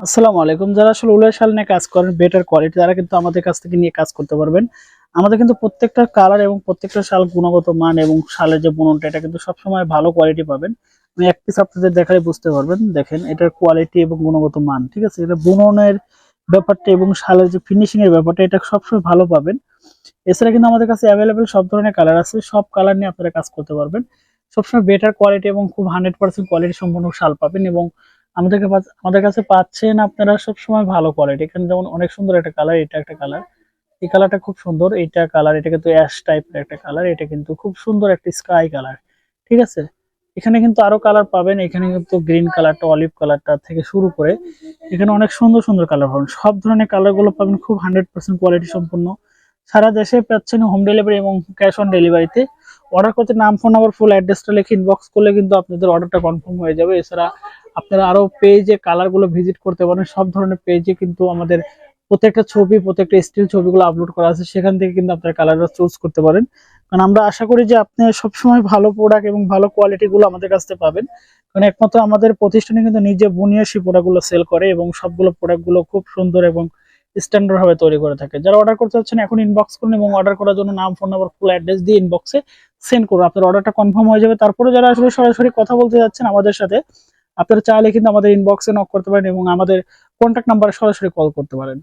আসসালামু আলাইকুম। যারা আসলে উলের শাল নিয়ে কাজ করেন, বেটার কোয়ালিটি তারা কিন্তু আমাদের কাছ থেকে নিয়ে কাজ করতে পারবেন। আমাদের কিন্তু প্রত্যেকটা কালার এবং প্রত্যেকটা শাল গুণগত মান এবং শালের যে বুননটা, এটা কিন্তু সবসময় ভালো কোয়ালিটি পাবেন। আমি এক পিস আপনাদের দেখালে বুঝতে পারবেন। দেখেন, এটার কোয়ালিটি এবং গুণগত মান, ঠিক আছে? এটা বুননের ব্যাপারটা এবং শালের যে ফিনিশিং এর ব্যাপারটা, এটা সবসময় ভালো পাবেন। এছাড়া কিন্তু আমাদের কাছে অ্যাভেলেবেল সব ধরনের কালার আছে। সব কালার নিয়ে আপনারা কাজ করতে পারবেন। সবসময় বেটার কোয়ালিটি এবং খুব হান্ড্রেড পার্সেন্ট কোয়ালিটি সম্পন্ন শাল পাবেন এবং আমাদেরকে আমাদের কাছে পাচ্ছেন আপনারা সবসময় ভালো কোয়ালিটি এখানে যেমন অনেক সুন্দর একটা কালার এটা একটা কালার এই কালারটা খুব সুন্দর এইটা কালার এটা কিন্তু অ্যাশ টাইপের একটা কালার এটা কিন্তু খুব সুন্দর একটা স্কাই কালার ঠিক আছে? এখানে কিন্তু আরও কালার পাবেন, এখানে কিন্তু গ্রিন কালারটা অলিভ কালারটা থেকে শুরু করে এখানে অনেক সুন্দর সুন্দর কালার পাবেন। সব ধরনের কালারগুলো পাবেন, খুব হান্ড্রেড পার্সেন্ট কোয়ালিটি সম্পন্ন। সারা দেশে পাচ্ছেন হোম ডেলিভারি এবং ক্যাশ অন ডেলিভারিতে অর্ডার করতে নাম ফোন নাম্বার ফুল অ্যাড্রেসটা লিখে ইনবক্স করলে কিন্তু আপনাদের অর্ডারটা কনফার্ম হয়ে যাবে। এছাড়া আপনারা আরও পেজে কালারগুলো ভিজিট করতে পারেন। সব ধরনের পেজে কিন্তু আমাদের প্রত্যেকটা ছবি, প্রত্যেকটা স্টিল ছবিগুলো আপলোড করা আছে। সেখান থেকে কিন্তু আপনারা কালারটা চুজ করতে পারেন। কারণ আমরা আশা করি যে আপনি সবসময় ভালো প্রোডাক্ট এবং ভালো কোয়ালিটি গুলো আমাদের কাছ থেকে পাবেন। কারণ একমাত্র আমাদের প্রতিষ্ঠানে কিন্তু নিজে বুনিয়ে সেই প্রোডাক্টগুলো সেল করে এবং সবগুলো প্রোডাক্টগুলো খুব সুন্দর এবং স্ট্যান্ডার্ড ভাবে তৈরি করে থাকে। যারা অর্ডার করতে চাচ্ছেন, এখন ইনবক্স করুন এবং অর্ডার করার জন্য নাম ফোন নাম্বার ফুল অ্যাড্রেস দিয়ে ইনবক্সে সেন্ড করুন। আপনার অর্ডারটা কনফার্ম হয়ে যাবে। তারপরে যারা আসলে সরাসরি কথা বলতে যাচ্ছেন আমাদের সাথে আপনারা চাইলে কিন্তু আমাদের ইনবক্সে নক করতে পারেন এবং আমাদের কন্ট্যাক্ট নাম্বারে সরাসরি কল করতে পারেন।